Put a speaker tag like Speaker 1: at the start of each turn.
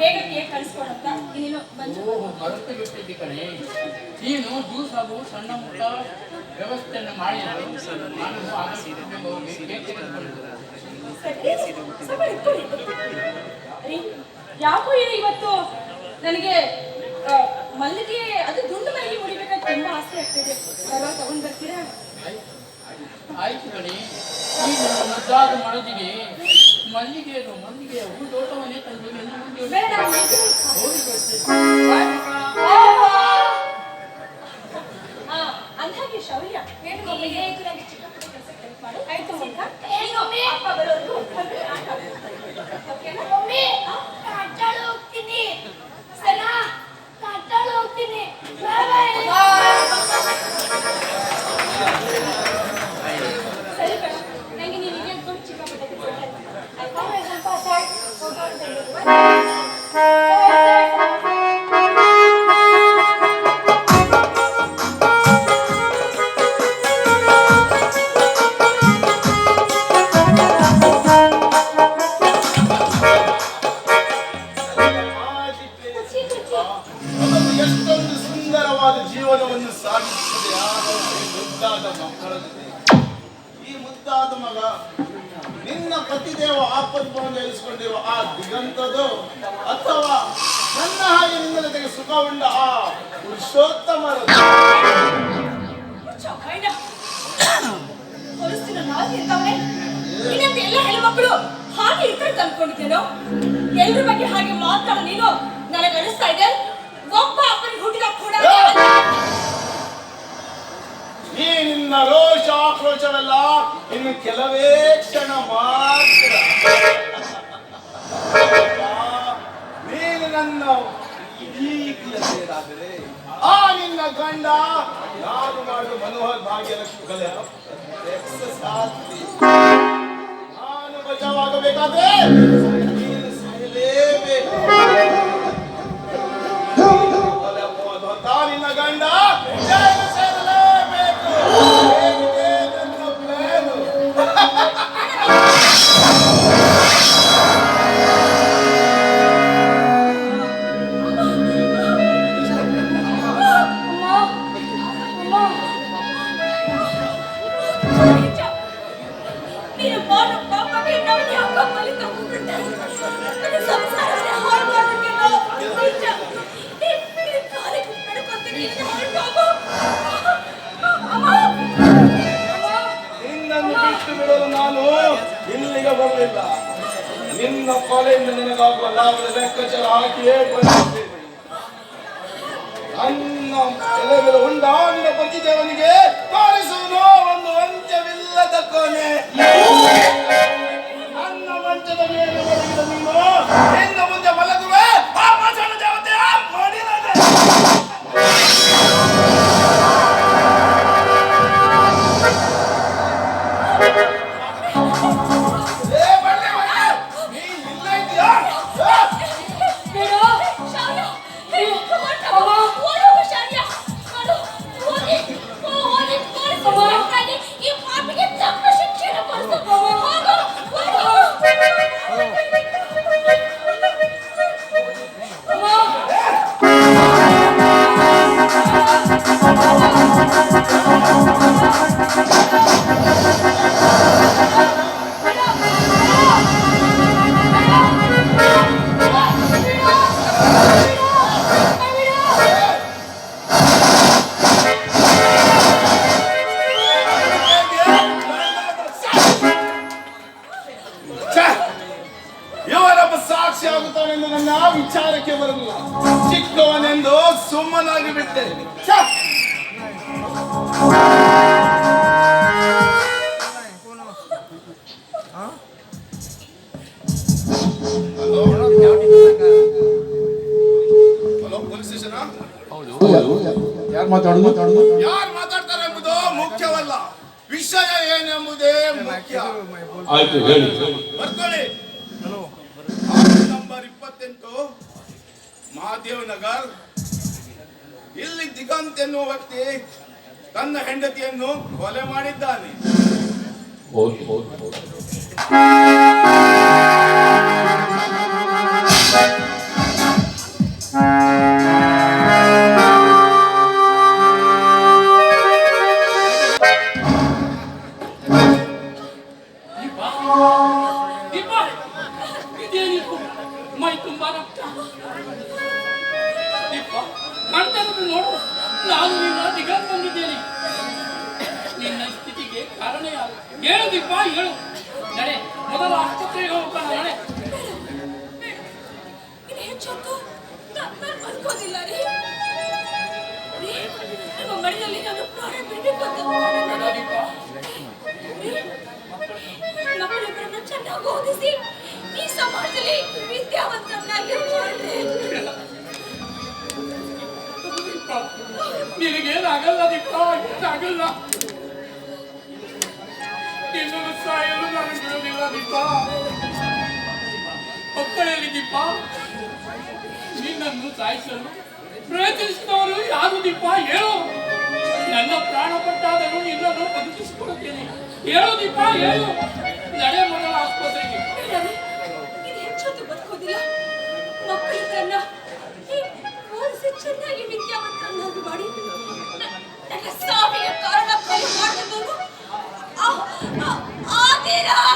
Speaker 1: ಬೇಗ ಕೇಕ್ ಕಳಿಸ್ಕೊಡಂತ ನೀನು
Speaker 2: ಕಣೆ. ನೀನು ಜ್ಯೂಸ್ ಹಾಗೂ ಸಣ್ಣ ಮುಟ್ಟ ವ್ಯವಸ್ಥೆಯನ್ನು ಮಾಡಿ. ನಾನು
Speaker 1: ಯಾಕೋ ಏನು ಇವತ್ತು ನನಗೆ ಮಲ್ಲಿಗೆ ಅದು ದುಂಡು ಮಲ್ಲಿಗೆ ಹೊಡಿಬೇಕಂತ ತುಂಬಾ ಆಸೆ ಆಗ್ತಿದೆ. ಪರವಾಗಿ ತಗೊಂಡ್ ಬರ್ತೀರಾ?
Speaker 2: ಆಯ್ತು ಕಣಿ. ಈ ನನ್ನ ಮುದ್ದಾದ ಮನದಿಗೆ ಮಲ್ಲಿಗೆ ಮಲ್ಲಿಗೆ ಹೂ ತೋಟವನ್ನೇ ತಂದು ನಿನ್ನ ಮುಂದೆ
Speaker 1: ಬೇಡ
Speaker 2: ಹೋಗಿ
Speaker 1: ಅಂದ್ಹಾಗೆ ಶೌರ್ಯ. ಏನು ಮಮ್ಮಿಗೆ ಇದು ನನಗೆ ಚಿಕ್ಕ ಪುಟ್ಟ ಕೆಲಸ ಹೆಲ್ಪ್ ಮಾಡು. ಆಯ್ತು ನೀನು ಅಪ್ಪ ಬರೋದು ಓಕೆನಾ? ಮಮ್ಮಿ!
Speaker 3: ಹೋಗ್ತೀನಿ.
Speaker 1: ಸರಿ
Speaker 4: ಮಗ ನಿನ್ನ ಪತಿದೇವ ಆಪತ್ಭವನ ಎನಿಸಿಕೊಂಡಿರುವ ಆ ದಿಗಂತದು ಅಥವಾ ನನ್ನ ಹಾಗೆ ನಿನ್ನ ಜೊತೆಗೆ ಸುಖ ಉಂಡ ಆ
Speaker 1: ಪುರುಷೋತ್ತಮ ಎಲ್ಲರ ಹಾಗೆ ಬಗ್ಗೆ ಹಾಗೆ ಮಾತಾಡೋ ನೀನು. ನನಗೆ ಅನಿಸ್ತಾ ಇದೆ. ಒಬ್ಬ
Speaker 4: ಆಕ್ರೋಶವೆಲ್ಲ ಇನ್ನು ಕೆಲವೇ ಕ್ಷಣ ಮಾತ್ರ. ನೀನು ನನ್ನ ಈಗಲೇ ಸೇರಾದರೆ ಆ ನಿನ್ನ ಗಂಡ, ಯಾರು ಮಾಡು ಮನೋಹರ್ ಭಾಗ್ಯಲಕ್ಷ್ಮಿ ನಾನು ಬಚಾವಾಗಬೇಕಾದ್ರೆ ನಿನ್ನನ್ನು ಬಿಟ್ಟು ಬಿಡಲು ನಾನು ಇಲ್ಲಿಗೆ ಬರಲಿಲ್ಲ. ನಿನ್ನ ಕೊಲೆಯಿಂದ ನಿನಗಾಗುವ ಲಾಭದ ಲೆಕ್ಕಾಚಾರ ಹಾಕಿಯೇ ಬಂದಿದ್ದೇನೆ ನನ್ನ ಎಲೆಗಳ ಉಂಡ ನಿನ್ನ ಪತಿದೇವನಿಗೆ ತೋರಿಸುವುದು ಒಂದು ಅಂತ್ಯವಿಲ್ಲದ ಕೊನೆ. ಆಗುತ್ತಾನೆಂದು ನನ್ನ ವಿಚಾರಕ್ಕೆ ಬರಲಿಲ್ಲ. ಚಿಕ್ಕವನೆಂದು ಸುಮ್ಮನಾಗಿ ಬಿಟ್ಟೆ.
Speaker 5: ಯಾರು ಮಾತಾಡೋದು?
Speaker 4: ಯಾರು ಮಾತಾಡ್ತಾರೆ ಎಂಬುದು ಮುಖ್ಯವಲ್ಲ. ವಿಷಯ ಏನೆಂಬುದೇ ಮುಖ್ಯ.
Speaker 5: ಆಯ್ತು ಹೇಳಿ.
Speaker 4: ಬರ್ಕೊಳ್ಳಿ. ಮಹಾದೇವನಗರ್ ಇಲ್ಲಿ ದಿಗಂತ್ ಎನ್ನುವ ವ್ಯಕ್ತಿ ತನ್ನ ಹೆಂಡತಿಯನ್ನು ಕೊಲೆ ಮಾಡಿದ್ದಾನೆ.
Speaker 5: ಮೈ
Speaker 2: ತುಂಬಾ ರಕ್ತ. ಕಣ್ತನದು ನೋಡು. ನಾನು ನಿನ್ನ ದಿಗಂತ ಬಂದಿದ್ದೇನೆ. ನಿನ್ನ ಸ್ಥಿತಿಗೆ ಕಾರಣ ಯಾರು ಹೇಳು ದೀಪ ಹೇಳು. ನಡೆ ಮೊದಲ ಆಸ್ಪತ್ರೆಗೆ ಹೋಗ್ತಾನ ನಡೆ.
Speaker 6: ಇದು ನಾನು ಪ್ರಾಣ
Speaker 2: ದೀಪ
Speaker 6: ಮಕ್ಕಳಿಬ್ಬರನ್ನ ಚೆನ್ನಾಗಿ ಓದಿಸಿ ಈ ಸಮಾಜದಲ್ಲಿ ವಿದ್ಯಾವಂತರನ್ನಾಗಿ
Speaker 2: ನಿನಗೇನಾಗಲ್ಲ ದೀಪ ಏನಾಗಲ್ಲ? ನಿನ್ನನ್ನು ಸಾಯಲು ದೀಪ ಮಕ್ಕಳಲ್ಲಿ ದೀಪ ನಿನ್ನನ್ನು ಸಾಯಿಸಲು ಪ್ರಯತ್ನಿಸಿದವರು ಯಾರು ದೀಪ ಹೇಳು. ನನ್ನ ಪ್ರಾಣ ಪಟ್ಟಾದರೂ ನಿನ್ನನ್ನು ದೀಪ ಹೇಳು ನಡೆ ಆಸ್ಪತ್ರೆಗೆ.
Speaker 6: it up!